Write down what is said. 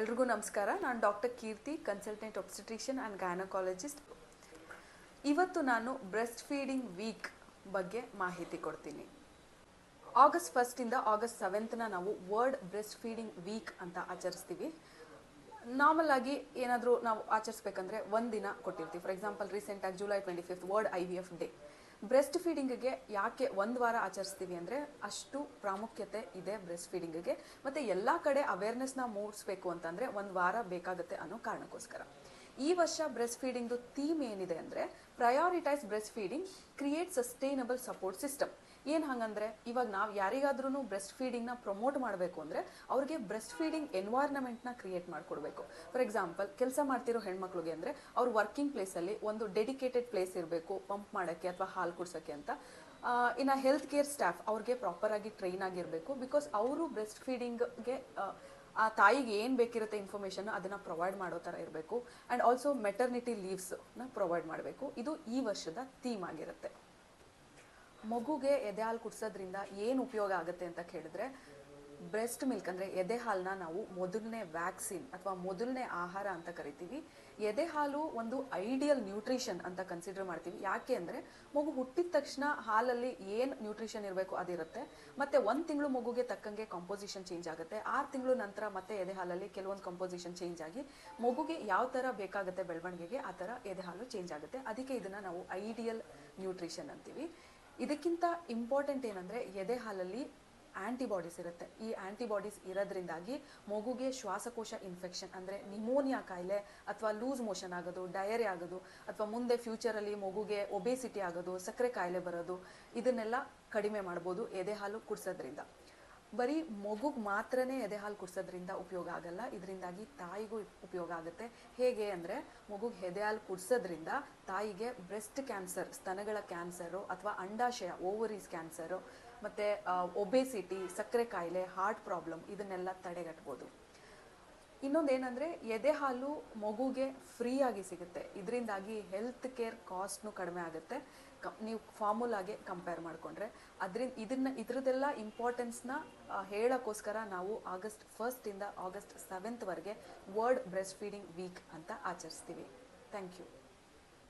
ಎಲ್ರಿಗೂ ನಮಸ್ಕಾರ. ನಾನು doctor Keerthi consultant obstetrician and gynaecologist ಇವತ್ತು ನಾನು ಬ್ರೆಸ್ಟ್ ಫೀಡಿಂಗ್ ವೀಕ್ ಬಗ್ಗೆ ಮಾಹಿತಿ ಕೊಡ್ತೀನಿ. ಆಗಸ್ಟ್ ಫಸ್ಟಿಂದ ಆಗಸ್ಟ್ ಸೆವೆಂತ್ನ ನಾವು ವರ್ಲ್ಡ್ ಬ್ರೆಸ್ಟ್ ಫೀಡಿಂಗ್ ವೀಕ್ ಅಂತ ಆಚರಿಸ್ತೀವಿ. ನಾರ್ಮಲ್ ಆಗಿ ಏನಾದರೂ ನಾವು ಆಚರಿಸ್ಬೇಕಂದ್ರೆ ದಿನ ಕೊಟ್ಟಿರ್ತೀವಿ. ಫಾರ್ ಎಕ್ಸಾಂಪಲ್ ರೀಸೆಂಟಾಗಿ July twenty fifth world I V F day breast ಫೀಡಿಂಗ್ಗೆ ಯಾಕೆ ಒಂದು ವಾರ ಆಚರಿಸ್ತೀವಿ ಅಂದರೆ ಅಷ್ಟು ಪ್ರಾಮುಖ್ಯತೆ ಇದೆ ಬ್ರೆಸ್ಟ್ ಫೀಡಿಂಗ್ಗೆ. ಮತ್ತು ಎಲ್ಲ ಕಡೆ ಅವೇರ್ನೆಸ್ನ ಮೂಡಿಸ್ಬೇಕು ಅಂತಂದರೆ ಒಂದು ವಾರ ಬೇಕಾಗುತ್ತೆ ಅನ್ನೋ ಕಾರಣಕ್ಕೋಸ್ಕರ. ಈ ವರ್ಷ ಬ್ರೆಸ್ಟ್ ಫೀಡಿಂಗ್ದು ಥೀಮ್ ಏನಿದೆ ಅಂದರೆ prioritise breast feeding create sustainable support system ಏನು ಹಂಗಂದ್ರೆ, ಇವಾಗ ನಾವು ಯಾರಿಗಾದ್ರೂ ಬ್ರೆಸ್ಟ್ ಫೀಡಿಂಗ್ನ ಪ್ರಮೋಟ್ ಮಾಡಬೇಕು ಅಂದರೆ ಅವ್ರಿಗೆ ಬ್ರೆಸ್ಟ್ ಫೀಡಿಂಗ್ ಎನ್ವೈರ್ನಮೆಂಟ್ನ ಕ್ರಿಯೇಟ್ ಮಾಡಿಕೊಡ್ಬೇಕು. ಫಾರ್ ಎಕ್ಸಾಂಪಲ್ ಕೆಲಸ ಮಾಡ್ತಿರೋ ಹೆಣ್ಮಕ್ಳಿಗೆ ಅಂದರೆ ಅವ್ರ ವರ್ಕಿಂಗ್ ಪ್ಲೇಸಲ್ಲಿ ಒಂದು ಡೆಡಿಕೇಟೆಡ್ ಪ್ಲೇಸ್ ಇರಬೇಕು ಪಂಪ್ ಮಾಡೋಕ್ಕೆ ಅಥವಾ ಹಾಲು ಕುಡ್ಸೋಕ್ಕೆ ಅಂತ. ಇನ್ನು ಹೆಲ್ತ್ ಕೇರ್ ಸ್ಟಾಫ್ ಅವ್ರಿಗೆ ಪ್ರಾಪರಾಗಿ ಟ್ರೈನ್ ಆಗಿರಬೇಕು ಬಿಕಾಸ್ ಅವರು ಬ್ರೆಸ್ಟ್ ಫೀಡಿಂಗ್ಗೆ ಆ ತಾಯಿಗೆ ಏನು ಬೇಕಿರುತ್ತೆ ಇನ್ಫಾರ್ಮೇಷನ್ ಅದನ್ನು ಪ್ರೊವೈಡ್ ಮಾಡೋ ಥರ ಇರಬೇಕು. ಆ್ಯಂಡ್ ಆಲ್ಸೋ ಮೆಟರ್ನಿಟಿ ಲೀವ್ಸ್ನ ಪ್ರೊವೈಡ್ ಮಾಡಬೇಕು. ಇದು ಈ ವರ್ಷದ ಥೀಮ್ ಆಗಿರುತ್ತೆ. ಮಗುಗೆ ಎದೆ ಹಾಲು ಕುಡಿಸೋದ್ರಿಂದ ಏನು ಉಪಯೋಗ ಆಗುತ್ತೆ ಅಂತ ಕೇಳಿದ್ರೆ ಬ್ರೆಸ್ಟ್ ಮಿಲ್ಕ್ ಅಂದರೆ ಎದೆ ಹಾಲನ್ನ ನಾವು ಮೊದಲನೇ ವ್ಯಾಕ್ಸಿನ್ ಅಥವಾ ಮೊದಲನೇ ಆಹಾರ ಅಂತ ಕರಿತೀವಿ. ಎದೆ ಹಾಲು ಒಂದು ಐಡಿಯಲ್ ನ್ಯೂಟ್ರಿಷನ್ ಅಂತ ಕನ್ಸಿಡರ್ ಮಾಡ್ತೀವಿ. ಯಾಕೆ ಅಂದರೆ ಮಗು ಹುಟ್ಟಿದ ತಕ್ಷಣ ಹಾಲಲ್ಲಿ ಏನು ನ್ಯೂಟ್ರಿಷನ್ ಇರಬೇಕು ಅದಿರುತ್ತೆ. ಮತ್ತು ಒಂದು ತಿಂಗಳು ಮಗುಗೆ ತಕ್ಕಂಗೆ ಕಾಂಪೋಸಿಷನ್ ಚೇಂಜ್ ಆಗುತ್ತೆ. ಆರು ತಿಂಗಳು ನಂತರ ಮತ್ತೆ ಎದೆ ಹಾಲಲ್ಲಿ ಕೆಲವೊಂದು ಕಾಂಪೋಸಿಷನ್ ಚೇಂಜ್ ಆಗಿ ಮಗುಗೆ ಯಾವ ಥರ ಬೇಕಾಗುತ್ತೆ ಬೆಳವಣಿಗೆಗೆ ಆ ಥರ ಎದೆ ಹಾಲು ಚೇಂಜ್ ಆಗುತ್ತೆ. ಅದಕ್ಕೆ ಇದನ್ನು ನಾವು ಐಡಿಯಲ್ ನ್ಯೂಟ್ರಿಷನ್ ಅಂತೀವಿ. ಇದಕ್ಕಿಂತ ಇಂಪಾರ್ಟೆಂಟ್ ಏನಂದರೆ ಎದೆ ಹಾಲಲ್ಲಿ ಆಂಟಿಬಾಡೀಸ್ ಇರುತ್ತೆ. ಈ ಆ್ಯಂಟಿಬಾಡೀಸ್ ಇರೋದ್ರಿಂದಾಗಿ ಮಗುಗೆ ಶ್ವಾಸಕೋಶ ಇನ್ಫೆಕ್ಷನ್ ಅಂದರೆ ನಿಮೋನಿಯಾ ಕಾಯಿಲೆ ಅಥವಾ ಲೂಸ್ ಮೋಷನ್ ಆಗೋದು ಡಯರಿ ಆಗೋದು, ಅಥವಾ ಮುಂದೆ ಫ್ಯೂಚರಲ್ಲಿ ಮಗುಗೆ ಒಬೇಸಿಟಿ ಆಗೋದು, ಸಕ್ಕರೆ ಕಾಯಿಲೆ ಬರೋದು, ಇದನ್ನೆಲ್ಲ ಕಡಿಮೆ ಮಾಡ್ಬೋದು ಎದೆ ಹಾಲು ಕುಡಿಸೋದ್ರಿಂದ. ಬರೀ ಮಗುಗೆ ಮಾತ್ರನೇ ಎದೆ ಹಾಲು ಕುಡಿಸೋದ್ರಿಂದ ಉಪಯೋಗ ಆಗಲ್ಲ. ಇದರಿಂದಾಗಿ ತಾಯಿಗೂ ಉಪಯೋಗ ಆಗುತ್ತೆ. ಹೇಗೆ ಅಂದರೆ ಮಗುಗೆ ಎದೆ ಹಾಲು ಕುಡಿಸೋದ್ರಿಂದ ತಾಯಿಗೆ ಬ್ರೆಸ್ಟ್ ಕ್ಯಾನ್ಸರ್, ಸ್ತನಗಳ ಕ್ಯಾನ್ಸರು ಅಥವಾ ಅಂಡಾಶಯ, ಓವರೀಸ್ ಕ್ಯಾನ್ಸರು, ಮತ್ತು ಒಬೆಸಿಟಿ, ಸಕ್ಕರೆ ಕಾಯಿಲೆ, ಹಾರ್ಟ್ ಪ್ರಾಬ್ಲಮ್ ಇದನ್ನೆಲ್ಲ ತಡೆಗಟ್ಬೋದು. ಇನ್ನೊಂದೇನೆಂದರೆ ಎದೆ ಹಾಲು ಮಗುಗೆ ಫ್ರೀಯಾಗಿ ಸಿಗುತ್ತೆ. ಇದರಿಂದಾಗಿ ಹೆಲ್ತ್ ಕೇರ್ ಕಾಸ್ಟ್ನು ಕಡಿಮೆ ಆಗುತ್ತೆ. ನೀವು ಫಾರ್ಮುಲಾಗೆ ಕಂಪೇರ್ ಮಾಡಿಕೊಂಡ್ರೆ. ಅದರಿಂದ ಇದನ್ನ, ಇದರದ್ದೆಲ್ಲ ಇಂಪಾರ್ಟೆನ್ಸ್ನ ಹೇಳೋಕ್ಕೋಸ್ಕರ ನಾವು ಆಗಸ್ಟ್ ಫಸ್ಟಿಂದ ಆಗಸ್ಟ್ ಸೆವೆಂತ್ವರೆಗೆ ವರ್ಲ್ಡ್ ಬ್ರೆಸ್ಟ್ ಫೀಡಿಂಗ್ ವೀಕ್ ಅಂತ ಆಚರಿಸ್ತೀವಿ. Thank you